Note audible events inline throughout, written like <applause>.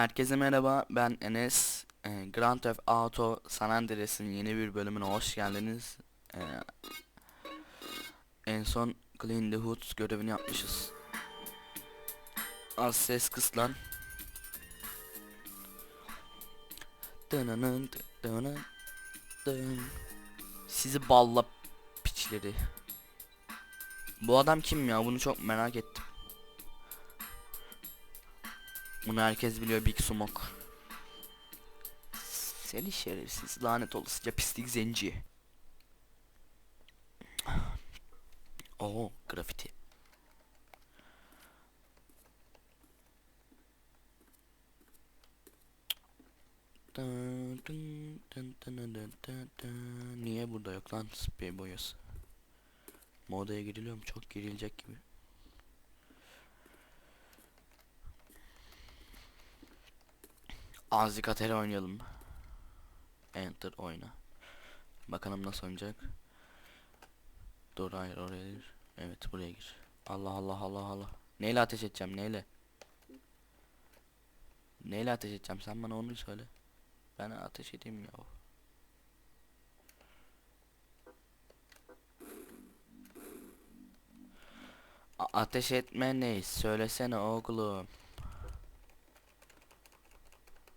Herkese merhaba, ben Enes. Ee, Grand Theft Auto San Andreas'ın yeni bir bölümüne hoş geldiniz. Ee, en son Clean the Hoods görevini yapmışız. Az ses kıs lan. Sizi balla piçleri. Bu adam kim ya? Bunu çok merak ettim. Bunu herkes biliyor Big Smoke. Seni şerefsiz lanet olasıca pislik zenci. Oo grafiti. Niye burada yok lan spray boyası? Modaya giriliyor mu? Çok girilecek gibi. Azıcık Atari oynayalım. Enter oyna. Bakalım nasıl oynayacak. Dur hayır oraya gir. Evet buraya gir. Allah Allah Allah Allah. Neyle ateş edeceğim neyle? Neyle ateş edeceğim sen bana onu söyle. Ben ateş edeyim ya. Ateş etme ne? Söylesene oğlum.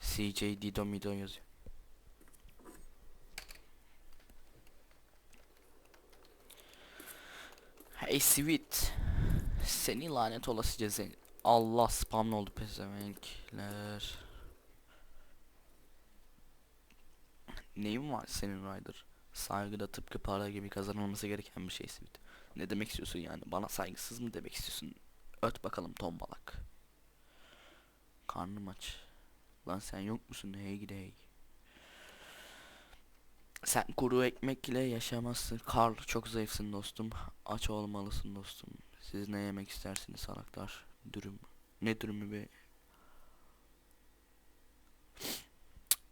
CJ Dido Mido yazıyor. Hey sweet. Seni lanet olasıca seni. Allah spam oldu pezevenkler. Neyin var senin Ryder? Saygıda tıpkı para gibi kazanılması gereken bir şey sweet. Ne demek istiyorsun yani? Bana saygısız mı demek istiyorsun? Öt bakalım tombalak. Karnım aç. Lan sen yok musun? Hey gide hey. Sen kuru ekmek ile yaşamazsın. Karl çok zayıfsın dostum. Aç olmalısın dostum. Siz ne yemek istersiniz salaklar? Dürüm. Ne dürümü be?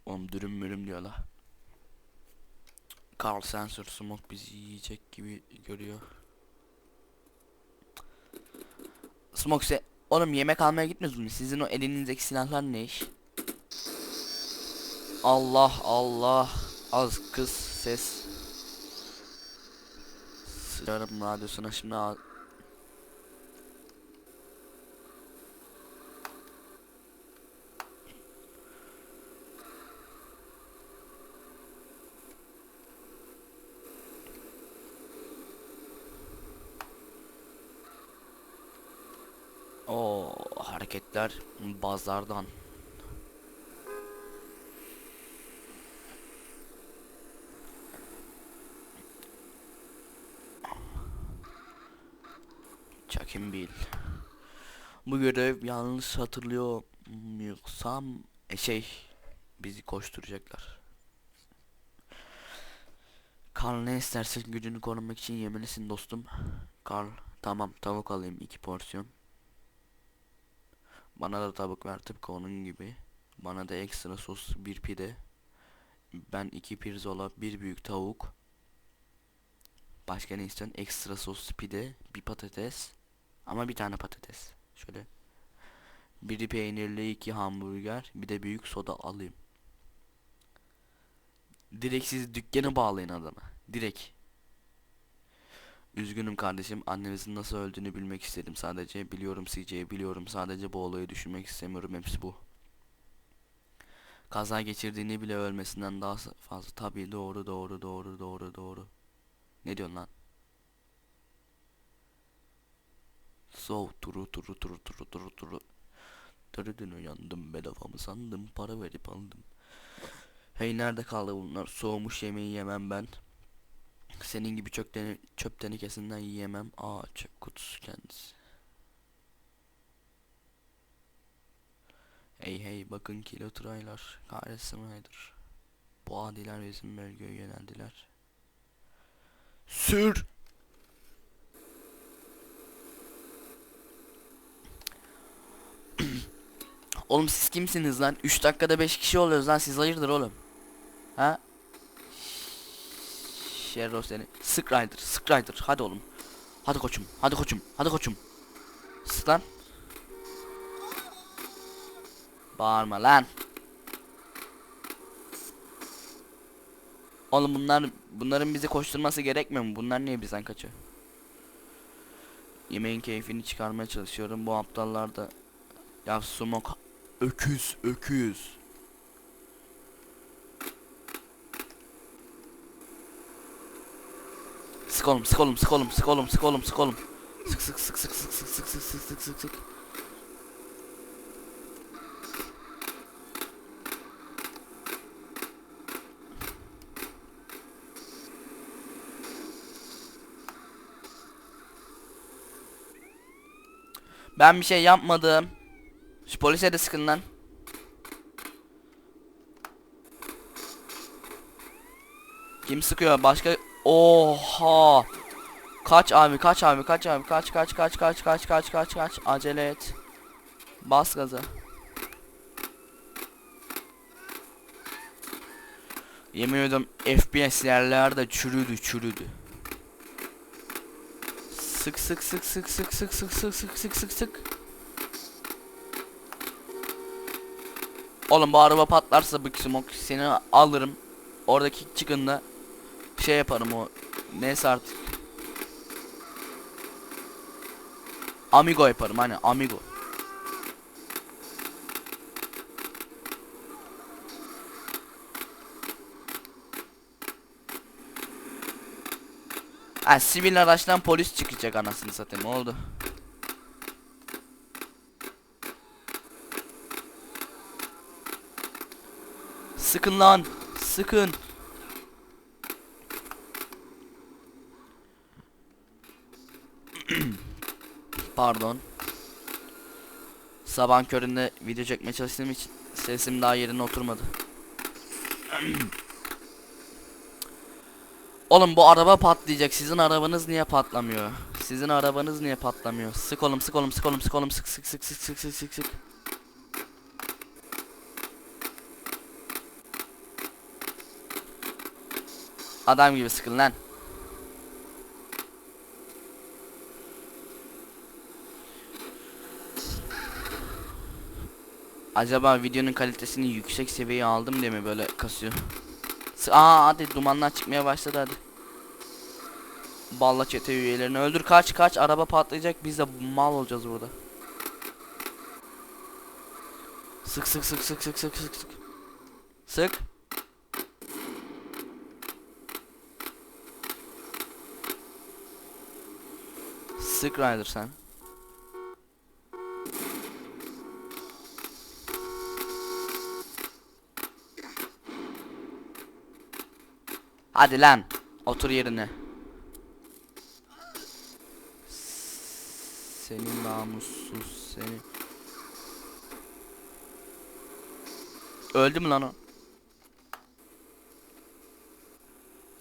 Oğlum dürüm mürüm diyor la. Carl Sensor Smoke bizi yiyecek gibi görüyor. Smoke se Oğlum yemek almaya gitmiyoruz mu? Sizin o elinizdeki silahlar ne iş? Allah Allah. Az kız ses. Sıçarım radyosuna şimdi. O hareketler bazlardan. Çakim Bill. Bu görev yanlış hatırlıyorsam e şey bizi koşturacaklar. Karl ne istersen gücünü korumak için yemelisin dostum. Karl tamam tavuk alayım iki porsiyon. Bana da tavuk ver tıpkı onun gibi. Bana da ekstra sos bir pide. Ben iki pirzola bir büyük tavuk. Başka ne istiyorsun? Ekstra sos pide, bir patates. Ama bir tane patates. Şöyle. Biri peynirli iki hamburger, bir de büyük soda alayım. Direkt siz dükkanı bağlayın adama. Direkt. Üzgünüm kardeşim. Annemizin nasıl öldüğünü bilmek istedim sadece. Biliyorum CJ, biliyorum. Sadece bu olayı düşünmek istemiyorum. Hepsi bu. Kaza geçirdiğini bile ölmesinden daha fazla. Tabii doğru, doğru, doğru, doğru, doğru. Ne diyorsun lan? So, turu turu turu turu turu turu. Dırıdın uyandım bedava mı sandım para verip aldım. Hey nerede kaldı bunlar? Soğumuş yemeği yemem ben. Senin gibi çöp, tene çöp tenekesinden yiyemem. Aa çöp kutusu kendisi. Hey hey bakın kilotraylar. Kahretsinaydır. Bu adiler bizim bölgeye yöneldiler. Sür! Oğlum siz kimsiniz lan? 3 dakikada 5 kişi oluyoruz lan siz hayırdır oğlum? Ha? Şerro seni. Sık Rider, Sık. Hadi oğlum. Hadi koçum, hadi koçum, hadi koçum. Sık lan. Bağırma lan. Oğlum bunlar bunların bizi koşturması gerekmiyor mu? Bunlar niye bizden kaçıyor? Yemeğin keyfini çıkarmaya çalışıyorum. Bu aptallar da ya smoke öküz öküz. Sık oğlum sık oğlum sık oğlum sık sık sık sık sık sık sık sık sık sık sık sık. Ben bir şey yapmadım. Şu polise de sıkın lan. Kim sıkıyor? Başka... Oha! Kaç abi, kaç abi, kaç abi, kaç kaç kaç kaç kaç kaç kaç kaç acele et. Bas gaza. Yemin ediyorum FPS yerlerde çürüdü çürüdü. Sık sık sık sık sık sık sık sık sık sık sık Oğlum bu araba patlarsa bu smoke seni alırım. Oradaki çıkında şey yaparım o neyse artık. Amigo yaparım hani amigo. Ha sivil araçtan polis çıkacak anasını satayım oldu. Sıkın lan. Sıkın. <clears throat> Pardon. Sabah köründe video çekmeye çalıştığım için sesim daha yerine oturmadı. <clears throat> Oğlum bu araba patlayacak. Sizin arabanız niye patlamıyor? Sizin arabanız niye patlamıyor? Sık oğlum, sık oğlum, sık oğlum, sık oğlum, sık sık sık sık sık sık sık Adam gibi sıkın lan. Acaba videonun kalitesini yüksek seviyeye aldım diye mi böyle kasıyor? Aa hadi dumanlar çıkmaya başladı hadi. Balla çete üyelerini öldür kaç kaç araba patlayacak biz de mal olacağız burada. Sık sık sık sık sık sık sık sık. Sık. Sık Rider sen. Hadi lan. Otur yerine. Senin namussuz seni. Öldü mü lan o?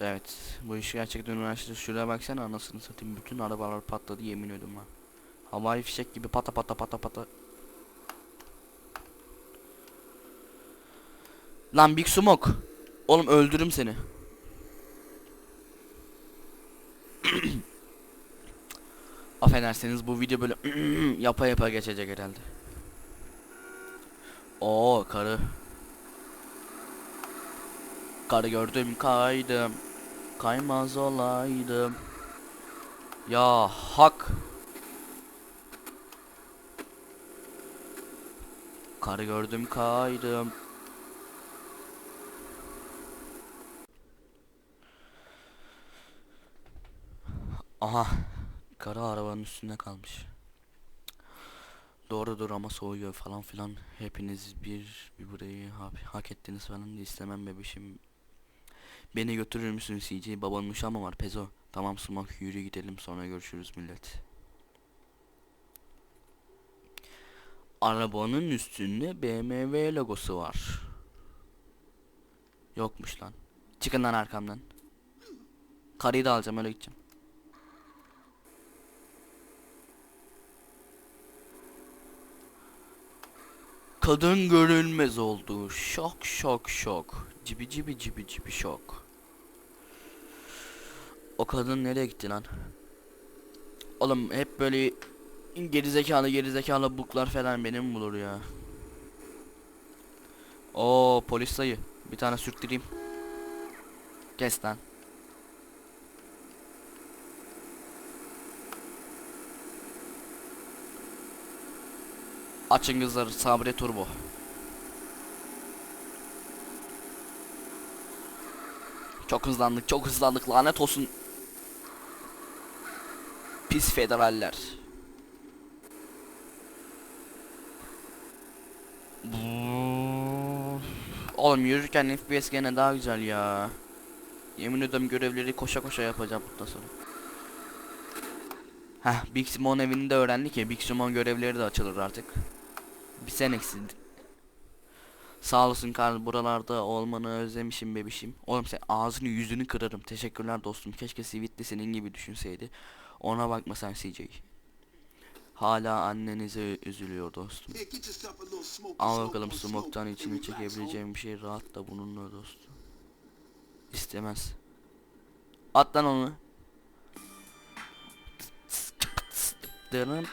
Evet bu iş gerçekten üniversite şuraya baksana anasını satayım bütün arabalar patladı yemin ediyorum lan. Havai fişek gibi pata pata pata pata. Lan Big Smoke. Oğlum öldürürüm seni. <clears throat> Affedersiniz bu video böyle <clears throat> yapa yapa geçecek herhalde. Oo karı. Karı gördüm kaydım. Kaymaz olaydım. Ya hak. Karı gördüm kaydım. Aha. Karı arabanın üstünde kalmış. Doğrudur ama soğuyor falan filan. Hepiniz bir, bir burayı ha- hak ettiniz falan istemem bebişim. Beni götürür müsün CJ? Babanın uşağı mı var Pezo? Tamam Sumak yürü gidelim sonra görüşürüz millet. Arabanın üstünde BMW logosu var. Yokmuş lan. Çıkın lan arkamdan. Karıyı da alacağım öyle gideceğim. Kadın görünmez oldu. Şok şok şok. Cibi cibi cibi cibi şok. O kadın nereye gitti lan? Oğlum hep böyle gerizekalı gerizekalı buklar falan beni mi bulur ya? Oo polis dayı. Bir tane sürttüreyim. Kes lan. Açın kızlar Sabri Turbo. Çok hızlandık çok hızlandık lanet olsun. Pis federaller. Oğlum yürürken FPS gene daha güzel ya. Yemin ederim görevleri koşa koşa yapacağım bundan sonra. Heh Big Simon evinde öğrendik ya Big Simon görevleri de açılır artık. Bir sen eksildi. Sağ olasın Karl buralarda olmanı özlemişim bebişim. Oğlum sen ağzını yüzünü kırarım. Teşekkürler dostum. Keşke Sweet'li senin gibi düşünseydi. Ona bakma sen CJ. Hala annenize üzülüyor dostum. Here, get yourself a little smoke. Al bakalım smoke'tan içini çekebileceğim bir şey rahat da bununla dostum. İstemez. At lan onu. Dın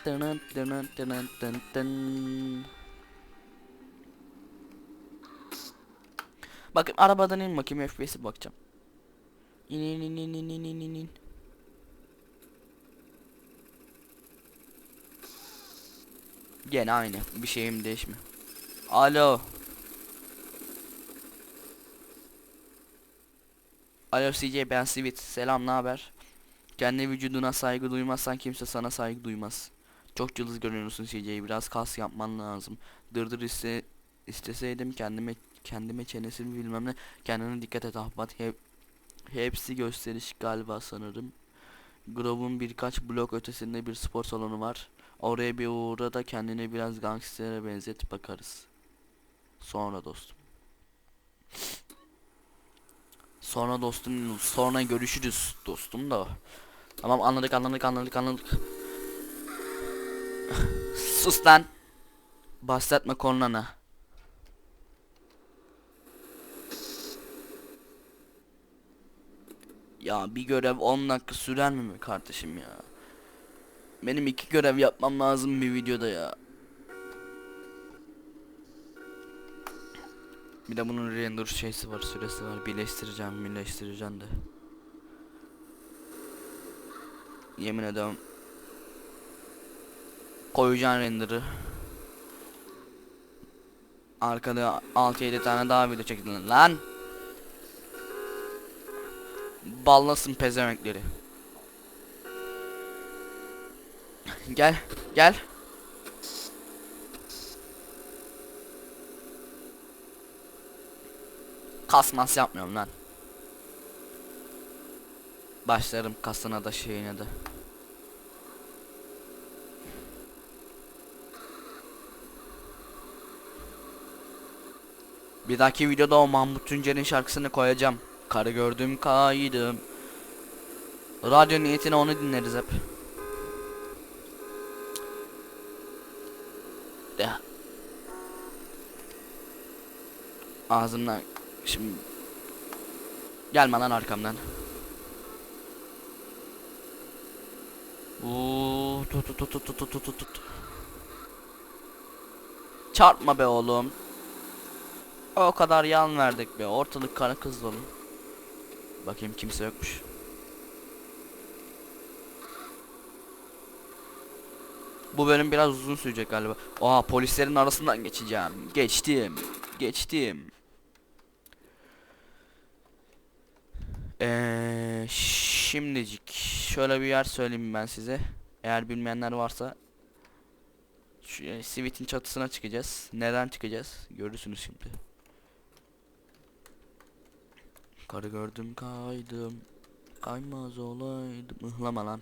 dın. Bakın arabadan in bakayım FPS'e bakacağım. İn in in in in in in in Gene aynı. Bir şeyim değişmiyor. Alo. Alo CJ ben Sweet. Selam ne haber? Kendi vücuduna saygı duymazsan kimse sana saygı duymaz. Çok cılız görünüyorsun CJ. Biraz kas yapman lazım. Dırdır iste isteseydim kendime kendime çenesimi bilmem ne. Kendine dikkat et ahbat. Hep hepsi gösteriş galiba sanırım. Grove'un birkaç blok ötesinde bir spor salonu var. Oraya bir uğra da kendini biraz gangstere benzet bakarız. Sonra dostum. Sonra dostum sonra görüşürüz dostum da. Tamam anladık anladık anladık anladık. <laughs> Sus lan. Bahsetme konuna. Ya bir görev 10 dakika sürer mi kardeşim ya? Benim iki görev yapmam lazım bir videoda ya. Bir de bunun render şeysi var, süresi var. Birleştireceğim, birleştireceğim de. Yemin ederim. Koyacağım render'ı. Arkada 6-7 tane daha video çekildi lan. Ballasın pezemekleri. Gel, gel. Kasmas yapmıyorum lan. Başlarım kasına da şeyine de. Bir dahaki videoda o Mahmut Tuncer'in şarkısını koyacağım. Karı gördüm kaydım. Radyo niyetine onu dinleriz hep. işte. Ağzımdan şimdi gelme lan arkamdan. Oo, tut tut tut tut tut tut. Çarpma be oğlum. O kadar yan verdik be. Ortalık kana kız dolu. Bakayım kimse yokmuş. Bu bölüm biraz uzun sürecek galiba. Oha polislerin arasından geçeceğim. Geçtim. Geçtim. Eee şimdicik şöyle bir yer söyleyeyim ben size. Eğer bilmeyenler varsa şu e, Sivit'in çatısına çıkacağız. Neden çıkacağız? Görürsünüz şimdi. Karı gördüm kaydım. Kaymaz olaydım. Mıhlama lan.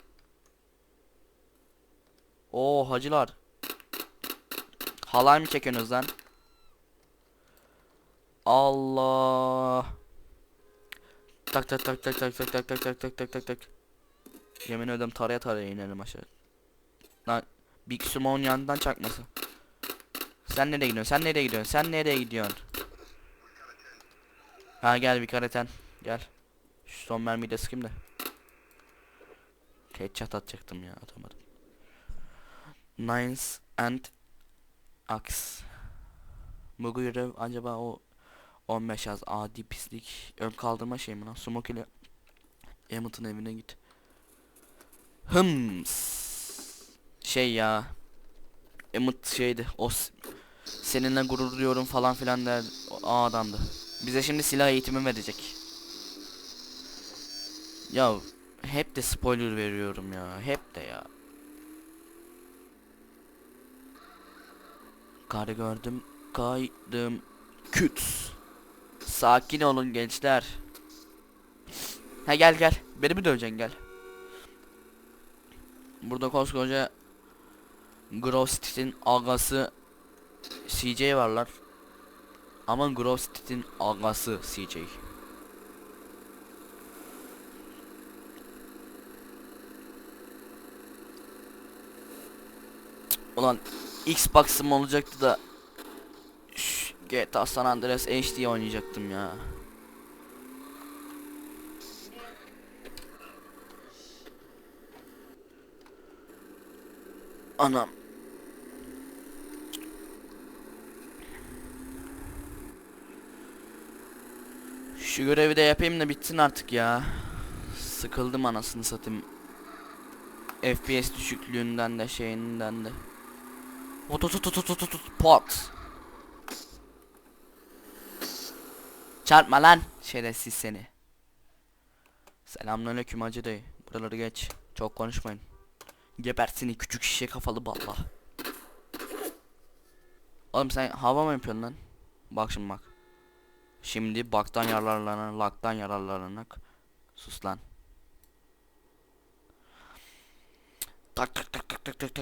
Oo hacılar. Halay mı çekiyorsunuz lan? Allah. Tak tak tak tak tak tak tak tak tak tak tak tak tak. Yemin ederim taraya taraya inelim aşağı. Lan Big Sumon yandan çakması. Sen nereye gidiyorsun? Sen nereye gidiyorsun? Sen nereye gidiyorsun? Ha gel bir kareten. Gel. Şu son mermiyi de sıkayım da. Headshot atacaktım ya atamadım. Nines and Axe. Bu görev acaba o 15 yaz adi pislik ön kaldırma şey mi lan? Smoke ile Emmett'ın evine git. Hıms. Şey ya. Emmett şeydi. O seninle gurur duyuyorum falan filan der. O adamdı. Bize şimdi silah eğitimi verecek. Ya hep de spoiler veriyorum ya. Hep de ya. Karı gördüm, kaydım, küt. Sakin olun gençler. Ha gel gel. Beni mi döveceksin gel. Burada koskoca Grove Street'in agası CJ varlar. Ama Grove Street'in agası CJ. Ulan Xbox'ım olacaktı da Şş, GTA San Andreas HD oynayacaktım ya. Anam. Şu görevi de yapayım da bitsin artık ya. Sıkıldım anasını satayım. FPS düşüklüğünden de şeyinden de. Pot. Çarpma lan şerefsiz seni. Selamünaleyküm hacı dayı. Buraları geç. Çok konuşmayın. Gebersin küçük şişe kafalı balla. Oğlum sen hava mı yapıyorsun lan? Bak şimdi bak. Şimdi baktan yararlanan, laktan yararlanarak sus lan. Tak tak tak tak tak tak